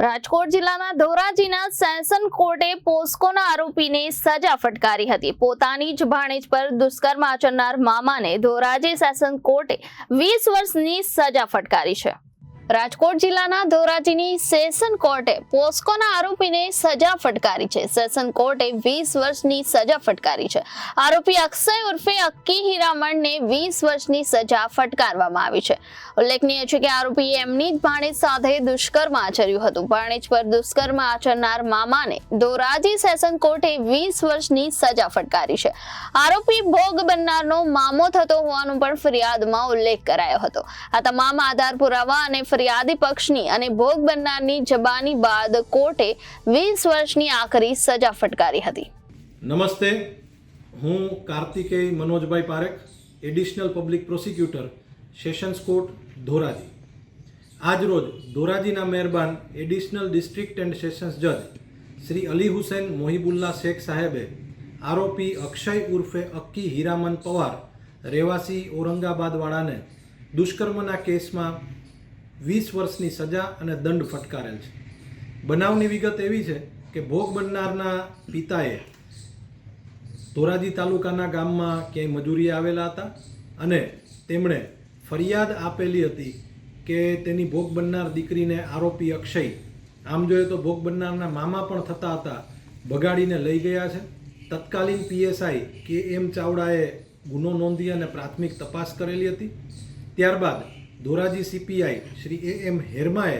રાજકોટ જિલ્લાના ધોરાજીના સેશન કોર્ટે પોસ્કોના આરોપીને સજા ફટકારી હતી. પોતાની જ ભાણેજ પર દુષ્કર્મ આચરનાર મામાને ધોરાજી સેશન કોર્ટે વીસ વર્ષની સજા ફટકારી છે. રાજકોટ જિલ્લાના ધોરાજીની સેશન કોર્ટે પોસ્કોના આરોપીને સજા ફટકારી છે. સેશન કોર્ટે વીસ વર્ષની સજા ફટકારી છે. આરોપી અક્ષય ઉર્ફે અક્કી હીરામણને વીસ વર્ષની સજા ફટકારવામાં આવી છે. ઉલ્લેખનીય છે કે આરોપીએ એમની જ ભાણેજ સાથે દુષ્કર્મ આચર્યું હતું. ભાણેજ પર દુષ્કર્મ આચરનાર મામાને ધોરાજી સેશન કોર્ટે વીસ વર્ષની સજા ફટકારી છે. આરોપી ભોગ બનનારનો મામો થતો હોવાનું પણ ફરિયાદમાં ઉલ્લેખ કરાયો હતો. આ તમામ આધાર પુરાવા અને ફરિયાદી પક્ષની અને ભોગ બનનારની જબાની બાદ કોર્ટે વીસ વર્ષની આખરી સજા ફટકારી હતી. નમસ્તે, હું Kartikeya Manojbhai Parekh, additional public prosecutor, sessions court, Dhoraji. આજરોજ ધોરાજીના મહેરબાન એડિશનલ ડિસ્ટ્રિક્ટ એન્ડ સેશન્સ જજ શ્રી અલી હુસૈન મોહિબુલ્લા શેખ સાહેબે આરોપી અક્ષય ઉર્ફે અક્કી હીરામન પવાર, રહેવાસી ઔરંગાબાદવાળાને દુષ્કર્મના કેસમાં વીસ વર્ષની સજા અને દંડ ફટકારેલ છે. બનાવની વિગત એવી છે કે ભોગ બનનારના પિતાએ ધોરાજી તાલુકાના ગામમાં ક્યાંય મજૂરી આવેલા હતા અને તેમણે ફરિયાદ આપેલી હતી કે તેની ભોગ બનનાર દીકરીને આરોપી અક્ષય, આમ જોઈએ તો ભોગ બનનારના મામા પણ થતા હતા ભગાડીને લઈ ગયા છે. તત્કાલીન પીએસઆઈ કે એમ ચાવડાએ ગુનો નોંધી અને પ્રાથમિક તપાસ કરેલી હતી. ત્યારબાદ Dhoraji CPI Shri A M હેરમાએ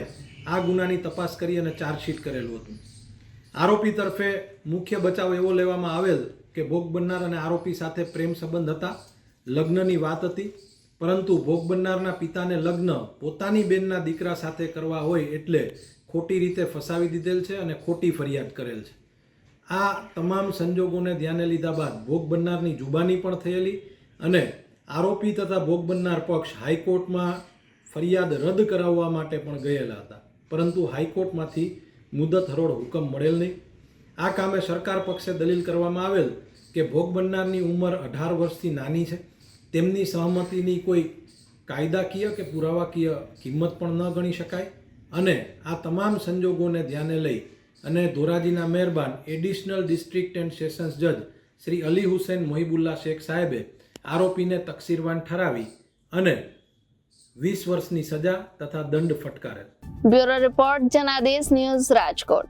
આ ગુનાની તપાસ કરી અને ચાર્જશીટ કરેલું હતું. આરોપી તરફે મુખ્ય બચાવ એવો લેવામાં આવેલ કે ભોગ બનનાર અને આરોપી સાથે પ્રેમ સંબંધ હતા, લગ્નની વાત હતી, પરંતુ ભોગ બનનારના પિતાને લગ્ન પોતાની બેનના દીકરા સાથે કરવા હોય એટલે ખોટી રીતે ફસાવી દીધેલ છે અને ખોટી ફરિયાદ કરેલ છે. આ તમામ સંજોગોને ધ્યાને લીધા બાદ ભોગ બનનારની જુબાની પણ થયેલી અને આરોપી તથા ભોગ બનનાર પક્ષ હાઈકોર્ટમાં ફરિયાદ રદ કરાવવા માટે પણ ગયેલા હતા. પરંતુ હાઈકોર્ટમાંથી મુદત હરોળ હુકમ મળેલ નહીં. આ કામે સરકાર પક્ષે દલીલ કરવામાં આવેલ કે ભોગ બનનારની ઉંમર અઢાર વર્ષથી નાની છે. તેમની સહમતિની કોઈ કાયદાકીય કે પુરાવાકીય કિંમત પણ ન ગણી શકાય અને આ તમામ સંજોગોને ધ્યાને લઈ અને ધોરાજીના મહેરબાન એડિશનલ ડિસ્ટ્રિક્ટ એન્ડ સેશન્સ જજ શ્રી અલી હુસૈન મોહિબુલ્લા શેખ સાહેબે આરોપીને તકસીરવાન ઠરાવી અને વીસ વર્ષની સજા તથા દંડ ફટકારે. Bureau report Janadesh news Rajkot.